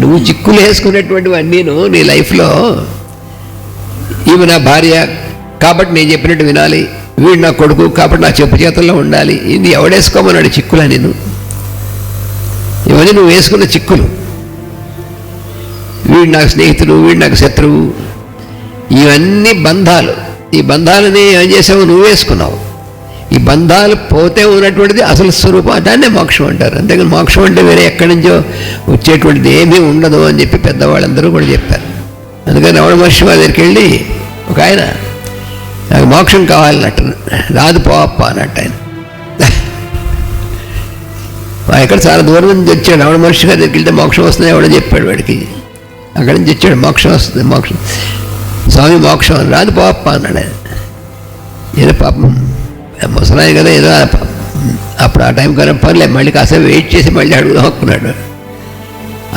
నువ్వు చిక్కులు వేసుకున్నటువంటివి నీ లైఫ్లో. ఈమె నా భార్య కాబట్టి నేను చెప్పినట్టు వినాలి. వీడు నా కొడుకు కాబట్టి నా చెప్పు చేతుల్లో ఉండాలి. ఇది ఎవడేసుకోమన్నాడు చిక్కులా నేను ఇవన్నీ నువ్వు వేసుకున్న చిక్కులు. వీడు నాకు స్నేహితుడు వీడు నాకు శత్రువు. ఇవన్నీ బంధాలు. ఈ బంధాలని ఏం చేసావు నువ్వు వేసుకున్నావు. ఈ బంధాలు పోతే ఉన్నటువంటిది అసలు స్వరూపం దాన్నే మోక్షం అంటారు. అంతేగాని మోక్షం అంటే వేరే ఎక్కడి నుంచో వచ్చేటువంటిది ఏమీ ఉండదు అని చెప్పి పెద్దవాళ్ళందరూ కూడా చెప్పారు. అందుకని రమణ మహర్షి వారి దగ్గరికి వెళ్ళి ఒక ఆయన నాకు మోక్షం కావాలన్నట్టు రాదు పోవప్ప అన్నట్టు ఆయన. ఎక్కడ చాలా దూరం నుంచి వచ్చాడు. రమణ మహర్షి గారి దగ్గరికి వెళ్తే మోక్షం వస్తుంది ఎవడో చెప్పాడు వాడికి. అక్కడి నుంచి వచ్చాడు మోక్షం వస్తుంది మోక్షం స్వామి మోక్షం అని రాదు పోవప్ప అన్నాడు ఆయన. ఏదో పాపం ముసలాయి కదా ఏదో అప్పుడు ఆ టైం కన్నా పర్లేదు మళ్ళీ కాసేపు వెయిట్ చేసి మళ్ళీ అడుగుదాం అనుకున్నాడు.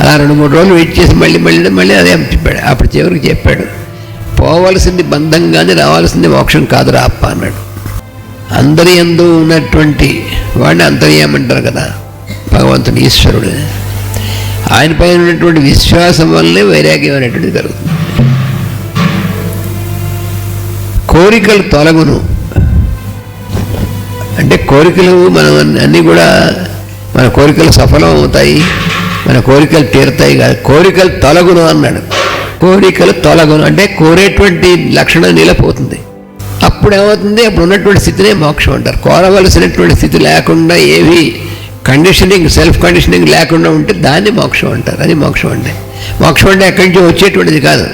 అలా రెండు మూడు రోజులు వెయిట్ చేసి మళ్ళీ మళ్ళీ మళ్ళీ అదే చెప్పాడు అప్పుడు చివరికి చెప్పాడు పోవలసింది బంధంగానే రావాల్సింది మోక్షం కాదురా అప్ప అన్నాడు. అందరి ఎందు ఉన్నటువంటి వాడిని అంతర్యామంటారు కదా భగవంతుని ఈశ్వరుడు. ఆయన పైన ఉన్నటువంటి విశ్వాసం వల్లే వైరాగ్యం అనేటువంటిది జరుగుతుంది. కోరికలు తొలగును. కోరికలు మనం అన్నీ కూడా మన కోరికలు సఫలం అవుతాయి మన కోరికలు తీరుతాయి కాదు. కోరికలు తొలగును అన్నాడు. కోరికలు తొలగును అంటే కోరేటువంటి లక్షణం నిలపోతుంది అప్పుడు ఏమవుతుంది అప్పుడు ఉన్నటువంటి స్థితినే మోక్షం అంటారు. కోరవలసినటువంటి స్థితి లేకుండా ఏవి కండిషనింగ్ సెల్ఫ్ కండిషనింగ్ లేకుండా ఉంటే దాన్ని మోక్షం అంటారు. అది మోక్షం అంటే. మోక్షం అంటే ఎక్కడి నుంచి వచ్చేటువంటిది కాదు.